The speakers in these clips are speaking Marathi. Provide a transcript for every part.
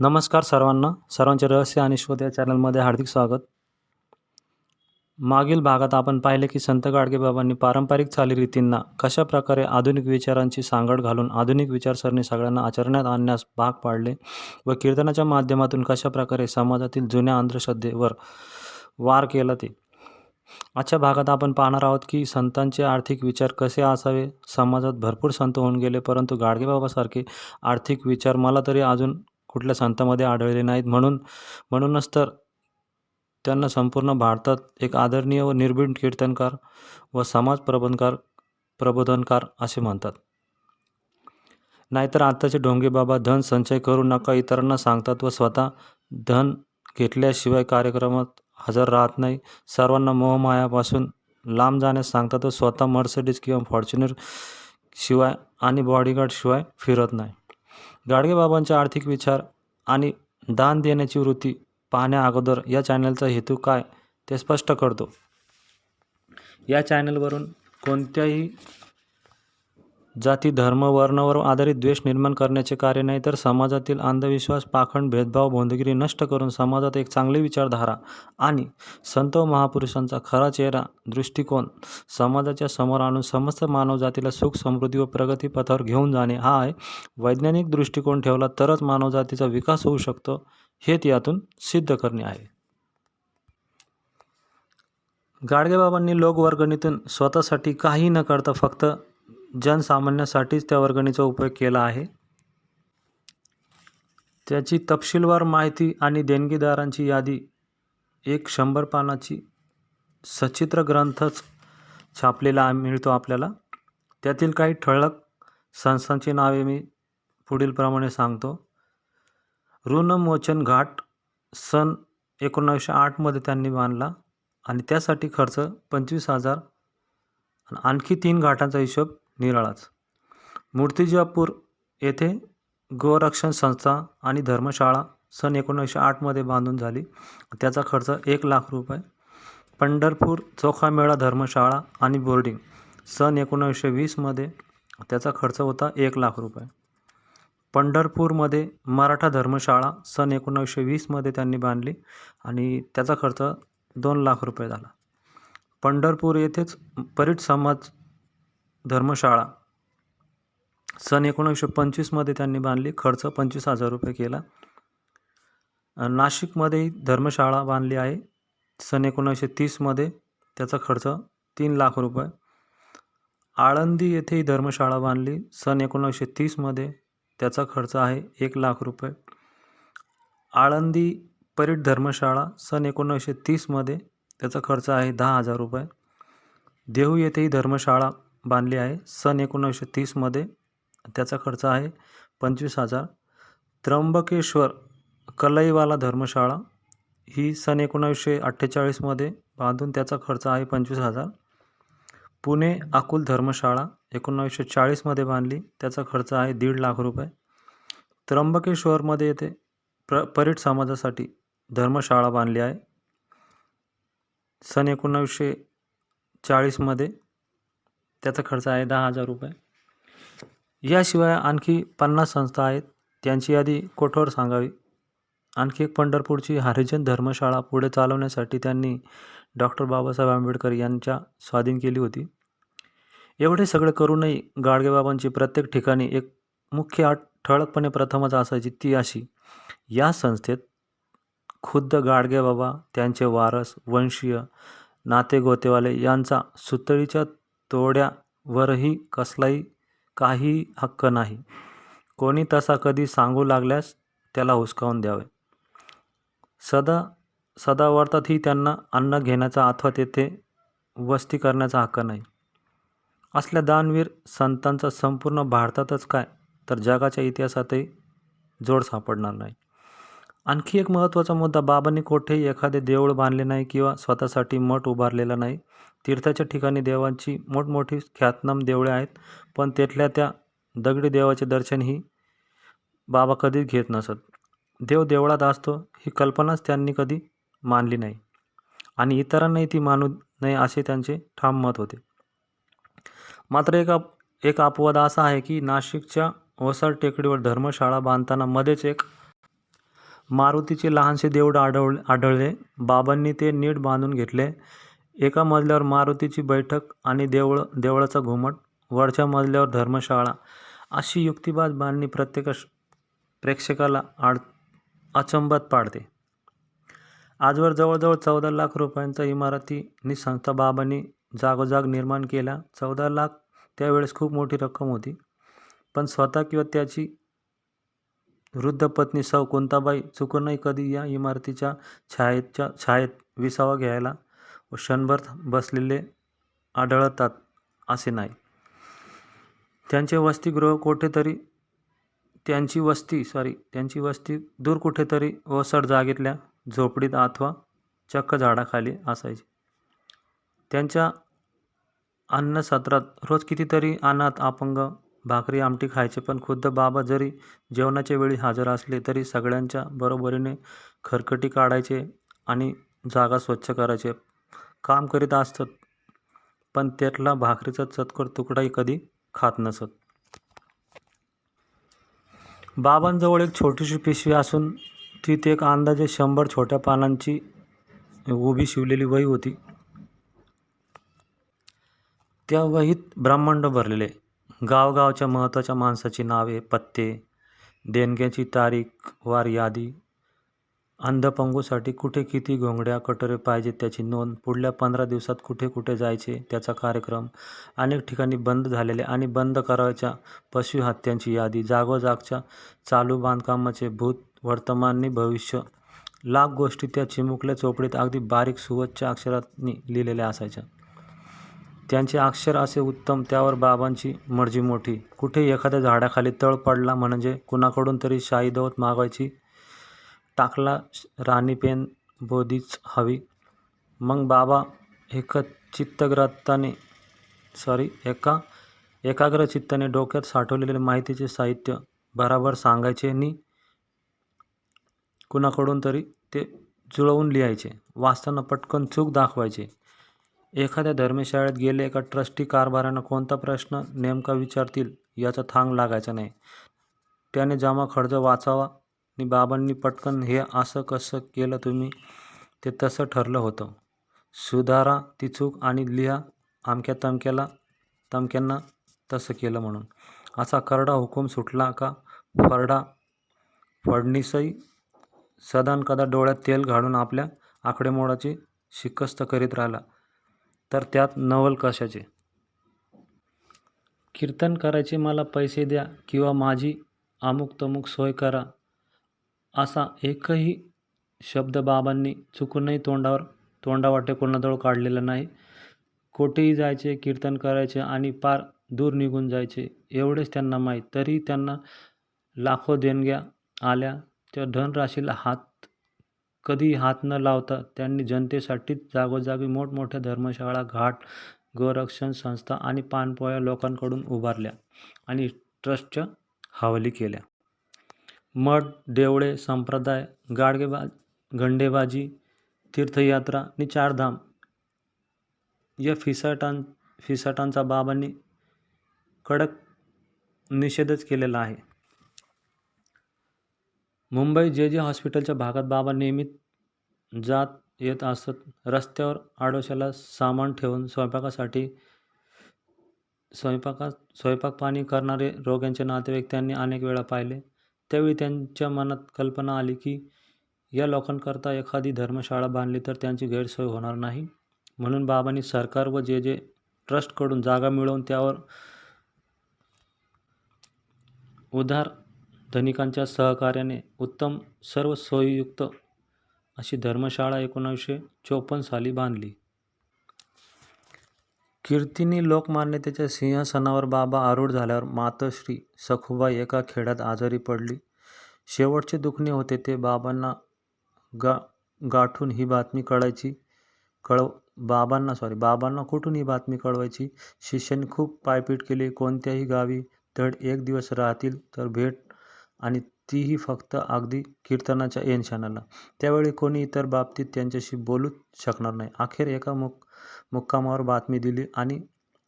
नमस्कार सर्वांना सर्वांचे रहस्य आणि शोध या चॅनलमध्ये हार्दिक स्वागत. मागील भागात आपण पाहिले की संत गाडगेबाबांनी पारंपरिक चालीरीतींना कशा प्रकारे आधुनिक विचारांची सांगड घालून आधुनिक विचारसरणी सगळ्यांना आचरण्यात आणण्यास भाग पाडले व कीर्तनाच्या माध्यमातून कशा प्रकारे समाजातील जुन्या अंधश्रद्धेवर वार केला ते. आजच्या भागात आपण पाहणार आहोत की संतांचे आर्थिक विचार कसे असावे? समाजात भरपूर संत होऊन गेले परंतु गाडगेबाबासारखे आर्थिक विचार मला तरी अजून कुठल्या संतामध्ये आढळले नाहीत. म्हणून म्हणूनच तर त्यांना संपूर्ण भारतात एक आदरणीय व निर्भीड कीर्तनकार व समाज प्रबंधकार प्रबोधनकार असे म्हणतात. नाहीतर आत्ताचे ढोंगे बाबा धन संचय करू नका इतरांना सांगतात व स्वतः धन घेतल्याशिवाय कार्यक्रमात हजर राहत नाही. सर्वांना मोहमायापासून लांब जाण्यास सांगतात व स्वतः मर्सडीज किंवा फॉर्च्युनर शिवाय आणि बॉडीगार्डशिवाय फिरत नाही. गाडगेबाबांचे आर्थिक विचार आणि दान देण्याची वृत्ती पाहण्या अगोदर या चॅनलचा हेतू काय ते स्पष्ट करतो. या चॅनलवरून कोणत्याही जाती धर्म वर्णावर आधारित द्वेष निर्माण करण्याचे कार्य नाही तर समाजातील अंधविश्वास पाखंड भेदभाव भोंदगिरी नष्ट करून समाजात एक चांगली विचारधारा आणि संत व महापुरुषांचा खरा चेहरा दृष्टिकोन समाजाच्या समोर आणून समस्त मानवजातीला सुख समृद्धी व प्रगतीपथावर घेऊन जाणे हा आहे. वैज्ञानिक दृष्टिकोन ठेवला तरच मानवजातीचा विकास होऊ शकतो हेच यातून सिद्ध करणे आहे. गाडगेबाबांनी लोकवर्गणीतून स्वतःसाठी काही न करता फक्त जनसामान्यासाठीच त्या वर्गणीचा उपयोग केला आहे. त्याची तपशीलवार माहिती आणि देणगीदारांची यादी एक शंभर पानाची सचित्र ग्रंथच छापलेला मिळतो आपल्याला. त्यातील काही ठळक संस्थांची नावे मी पुढीलप्रमाणे सांगतो. ऋणमोचन घाट सन एकोणावीसशे आठमध्ये त्यांनी बांधला आणि त्यासाठी खर्च पंचवीस हजार आणखी तीन घाटांचा हिशोब निराळाच. मूर्तिजापूर येथे गोरक्षण संस्था आणि धर्मशाळा सन एकोणीसशे आठमध्ये बांधून झाली. त्याचा खर्च एक लाख रुपये. पंढरपूर चोखामेळा धर्मशाळा आणि बोर्डिंग सन एकोणीसशे वीसमध्ये त्याचा खर्च होता एक लाख रुपये. पंढरपूरमध्ये मराठा धर्मशाळा सन एकोणीसशे वीसमध्ये त्यांनी बांधली आणि त्याचा खर्च दोन लाख रुपये झाला. पंढरपूर येथेच परीट समाज धर्मशाळा. सन एकोणीसशे पंचवीसमध्ये त्यांनी बांधली खर्च पंचवीस हजार रुपये केला. नाशिकमध्येही धर्मशाळा बांधली आहे. सन एकोणीसशे तीसमध्ये त्याचा खर्च तीन लाख रुपये. आळंदी येथेही धर्मशाळा बांधली. सन एकोणीसशे तीसमध्ये त्याचा खर्च आहे एक लाख रुपये. आळंदी परीट धर्मशाळा सन एकोणीसशे तीसमध्ये त्याचा खर्च आहे दहा हजार रुपये. देहू येथेही धर्मशाळा बांधली आहे. सन एकोणीसशे तीसमध्ये त्याचा खर्च आहे पंचवीस हजार. त्र्यंबकेश्वर कलईवाला धर्मशाळा ही सन एकोणावीसशे अठ्ठेचाळीसमध्ये बांधून त्याचा खर्च आहे पंचवीस हजार. पुणे अकुल धर्मशाळा एकोणावीसशे चाळीसमध्ये बांधली. त्याचा खर्च आहे दीड लाख रुपये. त्र्यंबकेश्वरमध्ये येथे प्र परीट समाजासाठी धर्मशाळा बांधली आहे. सन एकोणावीसशे चाळीसमध्ये त्याचा खर्च आहे दहा हजार रुपये. याशिवाय आणखी पन्नास संस्था आहेत त्यांची यादी कोठोर सांगावी. आणखी एक पंढरपूरची हरिजन धर्मशाळा पुढे चालवण्यासाठी त्यांनी डॉक्टर बाबासाहेब आंबेडकर यांच्या स्वाधीन केली होती. एवढे सगळे करूनही गाडगेबाबांची प्रत्येक ठिकाणी एक मुख्य आठ ठळकपणे प्रथमच असायची ती अशी. या संस्थेत खुद्द गाडगेबाबा त्यांचे वारस वंशीय नाते गोतेवाले यांचा सुतळीच्या तोड्यावरही कसलाही काही हक्क नाही. कोणी तसा कधी सांगू लागल्यास त्याला हुसकावून द्यावे. सदा सदावर्तातही त्यांना अन्न घेण्याचा अथवा तेथे वस्ती करण्याचा हक्क नाही. असल्या दानवीर संतांचा संपूर्ण भारतातच काय तर जगाच्या इतिहासातही जोड सापडणार नाही. आणखी एक महत्त्वाचा मुद्दा बाबांनी कोठेही एखादे देऊळ बांधले नाही किंवा स्वतःसाठी मठ उभारलेला नाही. तीर्थाच्या ठिकाणी देवांची मोठमोठी ख्यातनाम देवळे आहेत पण तेथल्या त्या दगडी देवाचे दर्शनही बाबा कधीच घेत नसत. देव देवळात असतो ही कल्पनाच त्यांनी कधी मानली नाही. आणि इतरांनाही ती मानू नये असे त्यांचे ठाम मत होते. मात्र एक अप एक अपवाद असा आहे की नाशिकच्या ओसाड टेकडीवर धर्मशाळा बांधताना मध्येच एक मारुतीचे लहानसे देऊळ आढळ आढळले. बाबांनी ते नीट बांधून घेतले. एका मजल्यावर मारुतीची बैठक आणि देवळ देवळाचा घुमट वरच्या मजल्यावर धर्मशाळा. अशी युक्तिवाद बांधणी प्रत्येक प्रेक्षकाला आड अचंबात पाडते. आजवर जवळजवळ चौदा लाख रुपयांचा इमारती संस्था बाबांनी जागोजाग निर्माण केला. चौदा लाख त्यावेळेस खूप मोठी रक्कम होती. पण स्वतः किंवा त्याची वृद्ध पत्नी सौ कोणताबाई चुकूनही कधी या इमारतीच्या छायेच्या छायेत विसावा घ्यायला व क्षणभर बसलेले आढळतात असे नाही. त्यांचे वसतिगृह कुठेतरी त्यांची वस्ती सॉरी त्यांची वस्ती दूर कुठेतरी ओसड जागेतल्या झोपडीत अथवा चक्क झाडाखाली असायची. त्यांच्या अन्नसत्रात रोज कितीतरी अनाथ अपंग भाकरी आमटी खायचे. पण खुद्द बाबा जरी जेवणाच्या वेळी हजर असले तरी सगळ्यांच्या बरोबरीने खरकटी काढायचे आणि जागा स्वच्छ करायचे. काम करीत असतात पण त्यातला भाकरीचा चतकोर तुकडाही कधी खात नसत. बाबांजवळ एक छोटीशी पिशवी असून ती एक अंदाजे शंभर छोट्या पानांची उभी शिवलेली वही होती. त्या वहीत ब्रह्मांड भरलेले. गावगावच्या महत्त्वाच्या माणसाची नावे पत्ते देणग्याची तारीख वार यादी अंधपंगूसाठी कुठे किती घोंगड्या कटोरे पाहिजेत त्याची नोंद पुढल्या पंधरा दिवसात कुठे कुठे जायचे त्याचा कार्यक्रम अनेक ठिकाणी बंद झालेले आणि बंद करायच्या पशुहत्यांची यादी जागोजागच्या चालू बांधकामाचे भूत वर्तमानने भविष्य लाख गोष्टी त्या चिमुकल्या चोपडीत अगदी बारीक सुवच्छ अक्षरांनी लिहिलेल्या असायच्या. त्यांचे अक्षर असे उत्तम त्यावर बाबांची मर्जी मोठी. कुठे एखाद्या झाडाखाली तळ पडला म्हणजे कुणाकडून तरी शाई दवत मागवायची टाकला राणीपेन बोधीच हवी. मग बाबा एका चित्तग्रताने सॉरी एका एकाग्र चित्ताने डोक्यात साठवलेले माहितीचे साहित्य बराबर सांगायचे आणि कुणाकडून तरी ते जुळवून लिहायचे. वाचताना पटकन चूक दाखवायचे. एखाद्या धर्मशाळेत गेले एका ट्रस्टी कारभारानं कोणता प्रश्न नेमका विचारतील याचा थांग लागायचा नाही. त्याने जमा खर्च वाचावा आणि बाबांनी पटकन हे असं कसं केलं तुम्ही ते तसं ठरलं होतं. सुधारा ती चूक आणि लिहा आमक्या तमक्याला तमक्यांना तसं केलं म्हणून. असा करडा हुकूम सुटला का? फरडा फडणीसही सदान कदा डोळ्यात तेल घालून आपल्या आकडेमोडाची शिकस्त करीत राहिला. तर त्यात नवल कशाचे? कीर्तन करायचे मला पैसे द्या किंवा माझी अमुक तमुक सोय करा. असा एकही शब्द बाबांनी चुकूनही तोंडावर तोंडावाटे कोणाजवळ काढलेला नाही. कोठेही जायचे कीर्तन करायचे आणि पार दूर निघून जायचे एवढेच त्यांना माहीत. तरी त्यांना लाखो देणग्या आल्या. त्या धनराशीला हात कधी हात न लावता त्यांनी जनतेसाठीच जागोजागी मोठमोठ्या धर्मशाळा घाट गोरक्षण संस्था आणि पानपोळ्या लोकांकडून उभारल्या आणि ट्रस्टच्या हवाली केल्या. मठ देवळे संप्रदाय गाडगेबा गंडेबाजी तीर्थयात्रा आणि चारधाम या फिसाटां फिसाटांचा बाबांनी कडक निषेधच केलेला आहे. मुंबई जे जे हॉस्पिटलच्या भागात बाबा नियमित जात येत असत रस्त्यावर आडोशाला सामान ठेवून स्वयंपाकासाठी स्वयंपाकात स्वयंपाक पाणी करणारे रोग्यांचे नातेवाईक त्यांनी अनेक वेळा पाहिले. त्यावेळी त्यांच्या मनात कल्पना आली की या लोकांकरता एखादी धर्मशाळा बांधली तर त्यांची गैरसोय होणार नाही. म्हणून बाबांनी सरकार व जे जे ट्रस्टकडून जागा मिळवून त्यावर उधार धनिकांच्या सहकार्याने उत्तम सर्व सोयीयुक्त अशी धर्मशाळा एकोणावीसशे चोपन्न साली बांधली. कीर्तीनी लोकमान्यतेच्या सिंहासनावर बाबा आरूढ झाल्यावर मातोश्री सखुबाई एका खेड्यात आजारी पडली. शेवटचे दुखणे होते ते बाबांना गा गाठून ही बातमी कळायची कळव बाबांना सॉरी बाबांना कुठून ही बातमी कळवायची? शिष्यांनी खूप पायपीट केली कोणत्याही गावी धड एक दिवस राहतील तर भेट आणि तीही फक्त अगदी कीर्तनाच्या येनशाणाला त्यावेळी कोणी इतर बाबतीत त्यांच्याशी बोलूच शकणार नाही. अखेर एका मुक मुक्कामावर बातमी दिली आणि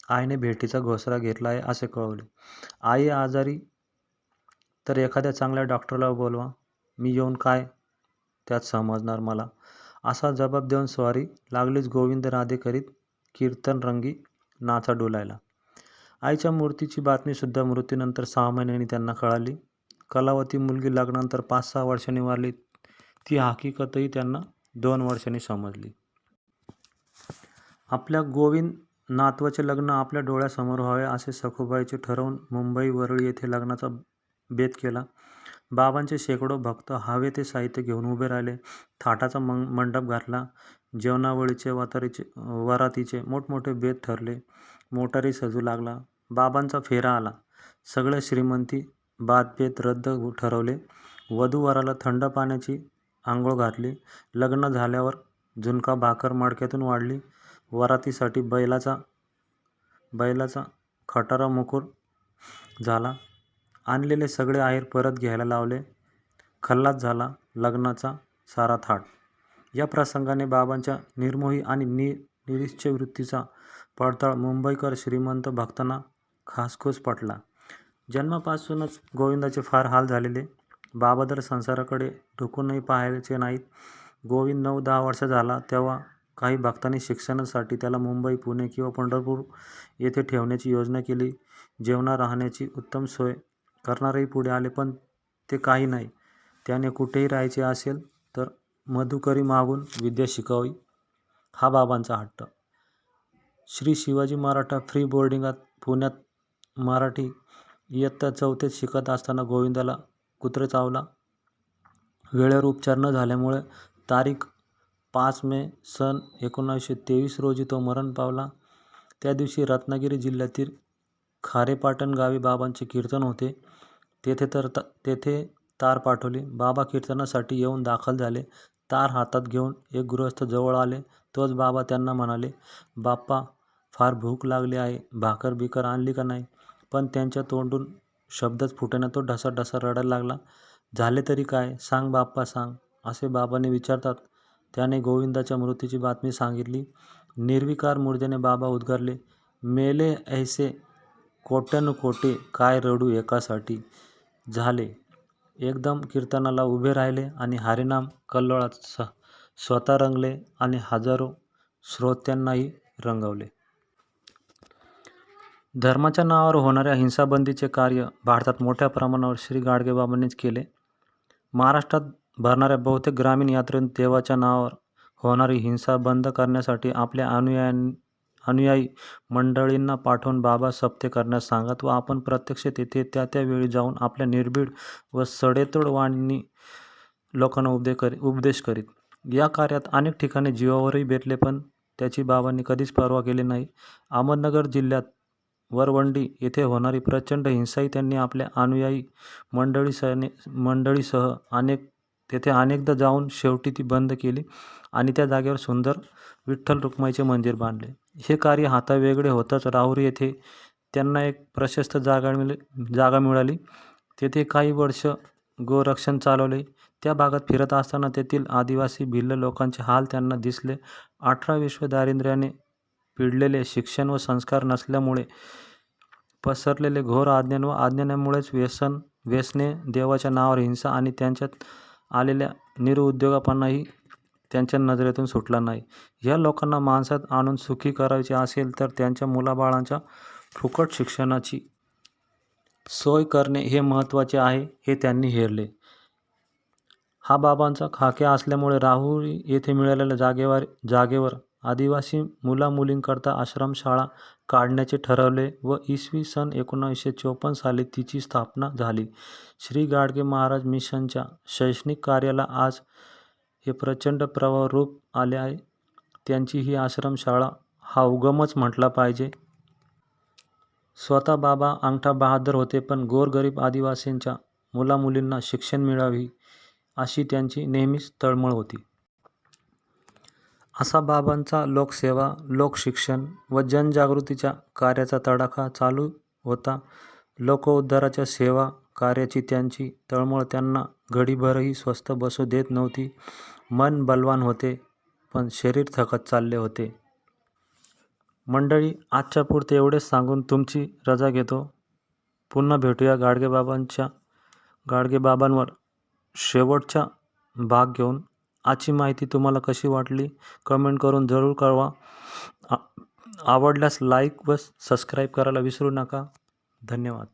आईने भेटीचा घोसरा घेतला आहे असे कळवले. आई आजारी? तर एखाद्या चांगल्या डॉक्टरला बोलवा. मी येऊन काय त्यात समजणार मला? असा जबाब देऊन स्वारी लागलीच गोविंद राधे करीत कीर्तन रंगी नाचा डोलायला. आईच्या मूर्तीची बातमीसुद्धा मृत्यूनंतर सहा महिन्यांनी त्यांना कळाली. कलावती मुलगी लग्नानंतर पाच सहा वर्षांनी वारली. ती हकीकतही त्यांना दोन वर्षांनी समजली. आपल्या गोविंद नातवाचे लग्न आपल्या डोळ्यासमोर व्हावे असे सखुबाईचे ठरवून मुंबई वरळी येथे लग्नाचा बेत केला. बाबांचे शेकडो भक्त हवे ते साहित्य घेऊन उभे राहिले. थाटाचा मं मंडप घातला. जेवणावळीचे वातारीचे वरातीचे मोठमोठे बेत ठरले. मोटारी सजू लागला. बाबांचा फेरा आला. सगळ्या श्रीमंती बादभेद रद्द ठरवले. वधूवराला थंड पाण्याची आंघोळ घातली. लग्न झाल्यावर झुणका भाकर मडक्यातून वाढली. वरातीसाठी बैलाचा बैलाचा खटारा मुकुर झाला. आणलेले सगळे आहेर परत घ्यायला लावले. खल्लास झाला लग्नाचा सारा थाट. या प्रसंगाने बाबांच्या निर्मोही आणि नि निरीच्छ वृत्तीचा पडताळ मुंबईकर श्रीमंत भक्तांना खासखुस पटला. जन्मापासूनच गोविंदाचे फार हाल झालेले. बाबादर संसाराकडे ढुकूनही पाहायचे नाहीत. गोविंद नऊ दहा वर्ष झाला तेव्हा काही भक्तांनी शिक्षणासाठी त्याला मुंबई पुणे किंवा पंढरपूर येथे ठेवण्याची योजना केली. जेवणा राहण्याची उत्तम सोय करणारेही पुढे आले पण ते काही नाही. त्याने कुठेही राहायचे असेल तर मधुकरी मागून विद्या शिकावी हा बाबांचा हट्ट. श्री शिवाजी मराठा फ्री बोर्डिंगात पुण्यात मराठी इयत्ता चौथीत शिकत असताना गोविंदाला कुत्रे चावला. वेळेवर उपचार न झाल्यामुळे तारीख पाच मे सन एकोणीसशे तेवीस रोजी तो मरण पावला. त्या दिवशी रत्नागिरी जिल्ह्यातील खारेपाटण गावी बाबांचे कीर्तन होते. तेथे तर त तेथे तार पाठवली. बाबा कीर्तनासाठी येऊन दाखल झाले. तार हातात घेऊन एक गृहस्थ जवळ आले. तोच बाबा त्यांना म्हणाले बाप्पा फार भूक लागली आहे. भाकर बिकर आणली का नाही? पण त्यांच्या तोंडून शब्दच फुटेना. तो ढसा ढसा रडायला लागला. झाले तरी काय? सांग बाप्पा सांग. असे बाबाने विचारतात. त्याने गोविंदाच्या मृत्यूची बातमी सांगितली. निर्विकार मुर्देने बाबा उद्गारले मेले ऐसे कोट्यानुकोटे काय रडू एकासाठी? झाले. एकदम कीर्तनाला उभे राहिले आणि हरिनाम कल्लोळात स स्वतः रंगले आणि हजारो श्रोत्यांनाही रंगवले. धर्माच्या नावावर होणाऱ्या हिंसाबंदीचे कार्य भारतात मोठ्या प्रमाणावर श्री गाडगेबाबांनीच केले. महाराष्ट्रात भरणाऱ्या बहुतेक ग्रामीण यात्रेत देवाच्या नावावर होणारी हिंसा बंद करण्यासाठी आपल्या अनुयायां अनुयायी मंडळींना पाठवून बाबा सप्ते करण्यास सांगत व आपण प्रत्यक्ष तेथे त्या त्यावेळी जाऊन आपल्या निर्भीड व सडेतोड वाणी लोकांना उपदे करी उपदेश करीत. या कार्यात अनेक ठिकाणी जीवावरही भेटले पण त्याची बाबांनी कधीच पर्वा केली नाही. अहमदनगर जिल्ह्यात वरवंडी येथे होणारी प्रचंड हिंसाही त्यांनी आपल्या अनुयायी मंडळीसने मंडळीसह अनेक तेथे अनेकदा जाऊन शेवटी ती बंद केली आणि त्या जागेवर सुंदर विठ्ठल रुक्माईचे मंदिर बांधले. हे कार्य हातावेगळे होताच राहुरी येथे त्यांना एक प्रशस्त जागा मिळ जागा मिळाली. तेथे काही वर्ष गोरक्षण चालवले. त्या भागात फिरत असताना तेथील आदिवासी भिल्ल लोकांचे हाल त्यांना दिसले. अठरा विश्व दारिद्र्याने पिडलेले शिक्षण व संस्कार नसल्यामुळे पसरलेले घोर आज्ञान व आज्ञानामुळेच व्यसन व्यसने देवाच्या नावावर हिंसा आणि त्यांच्यात आलेल्या निरुद्योगापणाही त्यांच्या नजरेतून सुटला नाही. या लोकांना माणसात आणून सुखी करायचे असेल तर त्यांच्या मुलाबाळांच्या फुकट शिक्षणाची सोय करणे हे महत्त्वाचे आहे हे त्यांनी हेरले. हा बाबांचा खाक्या असल्यामुळे राहुरी येथे मिळालेल्या जागेवर जागेवर आदिवासी मुलामुलींकरता आश्रमशाळा काढण्याचे ठरवले व इसवी सन एकोणीसशे चोपन्न साली तिची स्थापना झाली. श्री गाडगे महाराज मिशनच्या शैक्षणिक कार्याला आज हे प्रचंड प्रवाह रूप आले आहे. त्यांची ही आश्रमशाळा हा उगमच म्हटला पाहिजे. स्वतः बाबा अंगठा बहादर होते पण गोरगरीब आदिवासींच्या मुलामुलींना शिक्षण मिळावी अशी त्यांची नेहमीच तळमळ होती. असा बाबांचा लोकसेवा लोकशिक्षण व जनजागृतीच्या कार्याचा तडाखा चालू होता. लोकोद्धाराच्या सेवा कार्याची त्यांची तळमळ त्यांना घडीभरही स्वस्त बसू देत नव्हती. मन बलवान होते पण शरीर थकत चालले होते. मंडळी आजच्या पुरते एवढेच सांगून तुमची रजा घेतो. पुन्हा भेटूया गाडगेबाबांच्या गाडगेबाबांवर शेवटचा भाग घेऊन. आजची माहिती तुम्हाला कशी वाटली? कमेंट करून जरूर कळवा. आ आवडल्यास लाईक व सबस्क्राईब करायला विसरू नका. धन्यवाद.